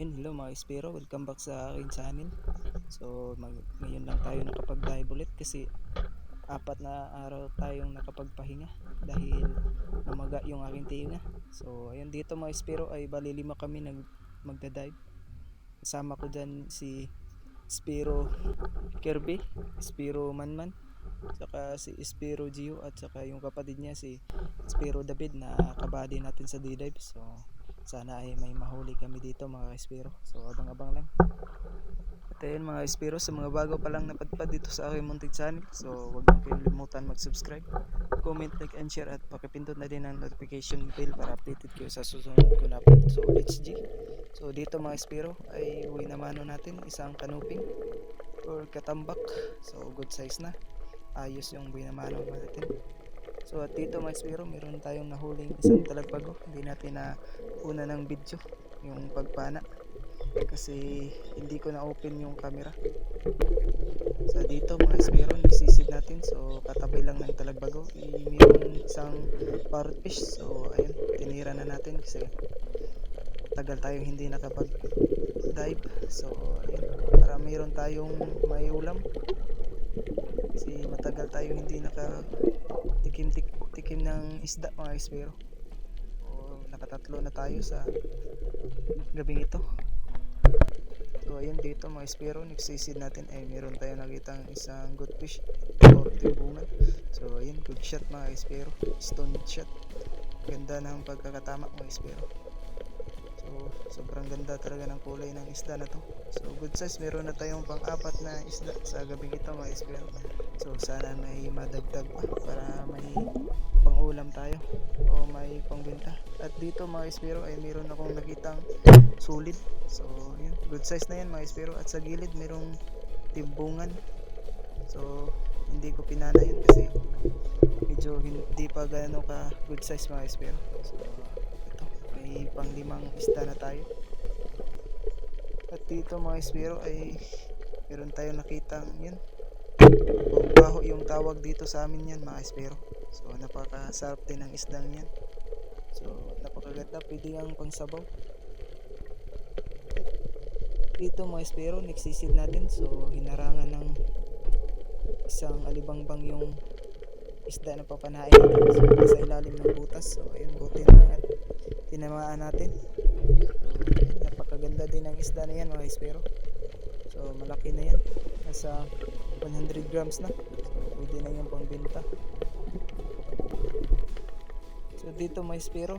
mga Espero, welcome back sa akin channel. So mag, ngayon lang tayo nakapag-dive ulit kasi apat na araw tayong nakapagpahinga dahil namaga yung aking tinga. So ayun dito mga Espero ay bali lima kami nag magda-dive. Kasama ko dyan si Spiro Kirby, Spiro Manman, saka si Spiro Gio at saka yung kapatid niya si Spiro David na kabady natin sa D-Dive. So sana ay may mahuli kami dito mga Espiro. So abang-abang lang. At ayun mga Espiro, sa mga bago pa lang napadpad dito sa aking munting channel. So huwag niyo kayong limutan mag-subscribe, comment, like, and share at pakipindot na din ang notification bell para updated kayo sa susunod ko na upload. So let's G. So dito mga Espiro ay uwi naman natin isang kanuping or katambak. So good size na. Ayos yung binamano natin. So at dito mga Espiro, meron tayong nahuling isang talagbago. Hindi natin na una ng video yung pagpana kasi hindi ko na open yung camera. So dito mga Espiro, nagsisid natin. So katabay lang ng talagbago. I, meron isang parrot fish. So ayun, tinira na natin kasi tagal tayong hindi nakapag dive. So ayun, para mayroon tayong may ulam. Kasi matagal tayong hindi naka tikim tik, tikim ng isda mga espero. O nakatatlo na tayo sa gabing ito. So ayun dito mga espero, nagsisid natin ay meron tayo nakitang isang good fish or timbungan. So ayun, good shot mga espero, stone shot. Ganda ng pagkakatama mga espero. So sobrang ganda talaga ng kulay ng isda na to. So good size, meron na tayong pang-apat na isda sa gabing ito mga espero. So sana may madagdag pa para may pang-ulam tayo o may pangbenta. At dito mga espero ay meron akong nakitang sulit. So yun, good size na yan mga espero. At sa gilid merong timbungan. So hindi ko pinana yun kasi medyo hindi pa gaano ka good size mga espero. So ito, may panglimang isda na tayo. At dito mga espero ay meron tayong nakitang yun baho yung tawag dito sa amin yan mga espero. So napakasarap din ng isdang yan. So napakaganda. Pwede ang pangsabaw. Dito mga espero nagsisid natin. So hinarangan ng isang alibangbang yung isda na papanain so nasa ilalim ng butas. So ayun buti na at tinamaan natin. So, napakaganda din ang isda na yan mga espero. So malaki na yan. Nasa 100 grams na. Pwede na yung pangbenta. So dito may espero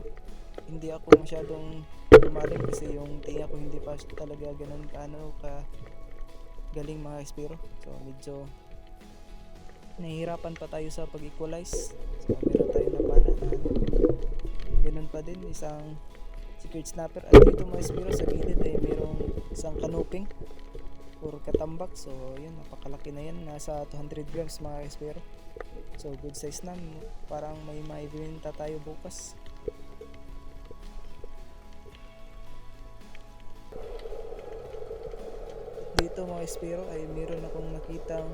hindi ako masyadong lumalim kasi yung tinga ko hindi pa talaga ganun kaano ka galing mga espero so medyo nahihirapan pa tayo sa pag-equalize. So meron tayo na pana na ano ganun pa din isang secret snapper. At dito mga espero sa gilid ay merong isang canoping or katambak. So yun napakalaki na yan. Nasa 200 grams mga espero so good size na. Parang may maibenta tayo bukas. Dito mga espero ay meron akong nakitang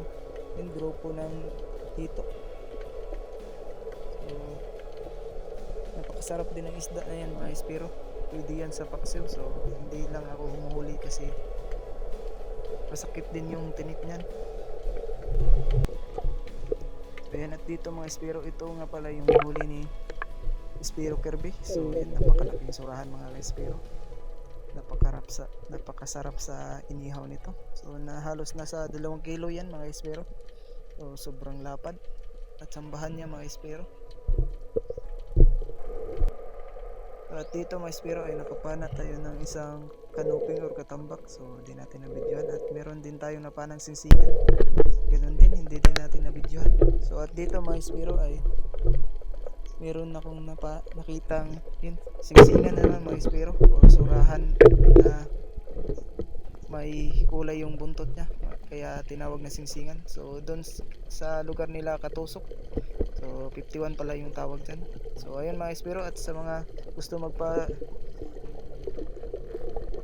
yung grupo ng hito. So napakasarap din ng isda. Na yan mga espero pwede yan sa paksiw. So hindi lang ako humuhuli kasi masakit din yung tinik niyan. Ayan at dito mga espero ito nga pala yung huli ni Espero Kirby. So yan napakalaking surahan mga espero napakarap sa napakasarap sa inihaw nito. So na halos nasa 2 kilo yan mga espero so sobrang lapad at sambahan niya mga espero at dito mga espero ay nakapana tayo ng isang kanuping or katambak. So di natin na videohan at meron din tayong napanang singsingan ganun din hindi din natin na videohan so at dito mga espero ay meron akong napa, nakitang yun, singsingan na naman mga espero o surahan na may kulay yung buntot niya. Kaya tinawag na singsingan so doon sa lugar nila katusok. So 51 pala yung tawag dyan so ayun mga espero at sa mga gusto magpa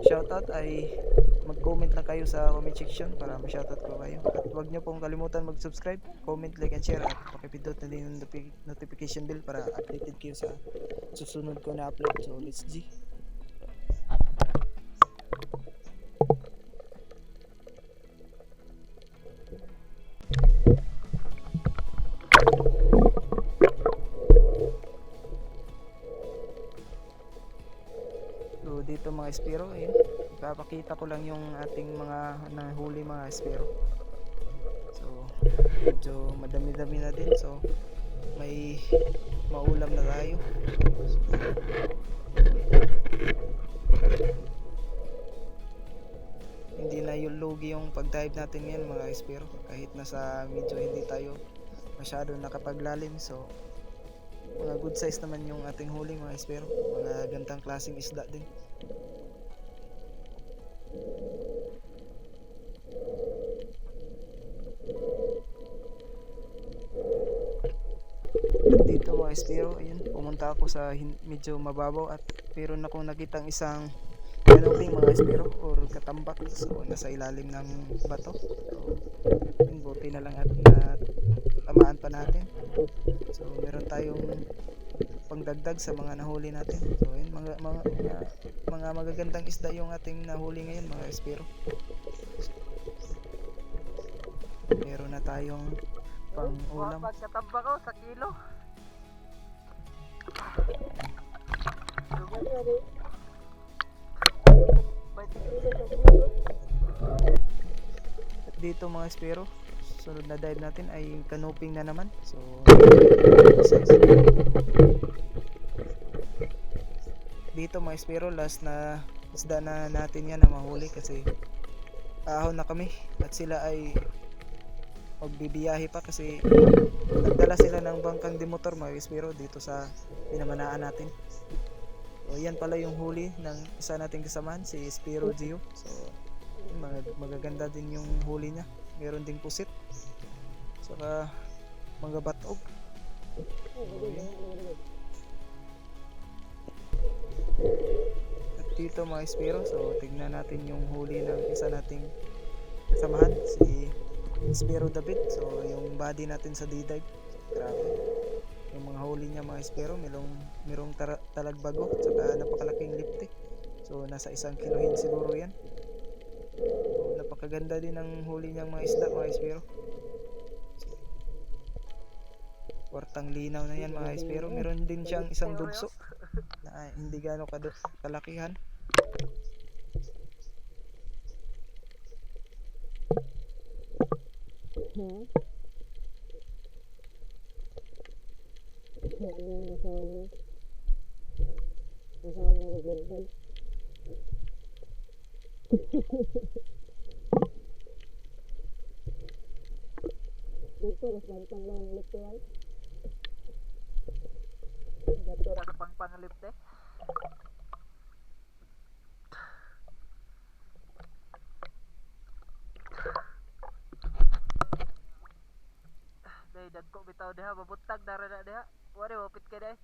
shoutout ay mag-comment lang kayo sa comment section para ma-shoutout ko kayo. At huwag nyo pong kalimutan mag-subscribe, comment, like, and share at pakipindot na din yung notifi- notification bell para updated kayo sa susunod ko na upload. So, let's G. dito mga espiro, ayun. Ipapakita ko lang yung ating mga nahuli mga espiro. So, medyo madami-dami na din. So, may maulam na tayo. hindi na yung lugi yung pag-dive natin ngayon mga espiro. Kahit nasa medyo hindi tayo masyado nakapaglalim. So, mga good size naman yung ating huli mga espiro. Mga gantang klaseng isda din. At dito mga espiro, ayun, pumunta ako sa medyo mababaw at meron akong nakitang isang canoping mga espiro or katambak so nasa ilalim ng bato. So yun, buti na lang at na tamaan pa natin. So meron tayong pangdagdag sa mga nahuli natin. So yun mga mga, mga, mga magagandang isda yung ating nahuli ngayon mga espiro. Meron na tayong pang ulam Pagkatamba ko sa kilo. At dito mga espiro, sunod na dive natin ay canoping na naman. So, dito mga espiro, last na isda na natin yan na mahuli kasi ahon na kami at sila ay magbibiyahe pa kasi nagdala sila ng bangkang dimotor mga espiro dito sa pinamanaan natin. So, yan pala yung huli ng isa nating kasamahan, si Spiro Gio. So, mag- magaganda din yung huli niya. Meron ding pusit. Saka mga batog. At dito mga espiro, so tignan natin yung huli ng isa nating kasamahan, si Espiro David. So yung body natin sa D-dive. Grabe. Yung mga huli niya mga espiro, merong, merong talagbago, saka napakalaking lipte. So nasa isang kilohin siguro yan. So, napakaganda din ang huli niyang mga isda mga espiro. Kwartang linaw na yan mga espiro. Meron din siyang isang dugso na hindi kado- kalakihan. Ganto na sa pangpangalip te. Day dagko bitaw diha babutag dara na diha. Wari wapit kay day.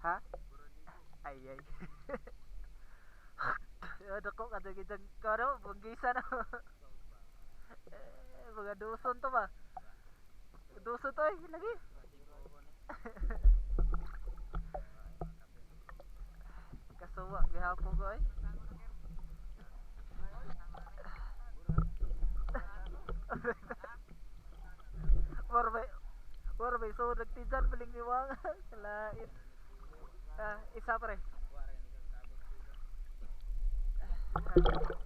Ha? Ay ay. Ano ko kada gidang karo bunggisa na. mga duson to ba? Duson to eh, lagi. Kasuwa gihapon ko eh. Warbay Warbay so nagtijan piling niwang kalait. Ah, isa pre. Kilo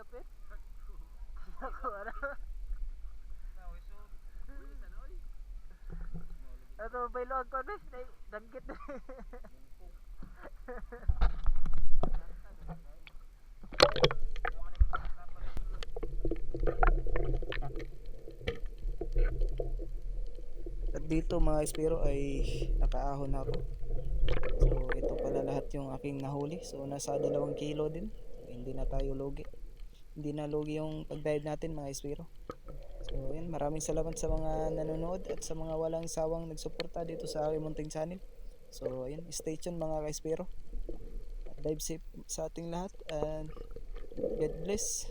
Lagi kapit. Ako ano? Ano bay luag ko ni? Danggit na. At dito mga espiro ay nakaahon ako. So ito pala lahat yung aking nahuli. So nasa dalawang kilo din. Hindi na tayo lugi. Hindi na lugi yung pag-dive natin mga espiro. So yan, maraming salamat sa mga nanonood at sa mga walang sawang nagsuporta dito sa aking munting channel. So ayun, stay tuned mga ka-espiro. Dive safe sa ating lahat and God bless.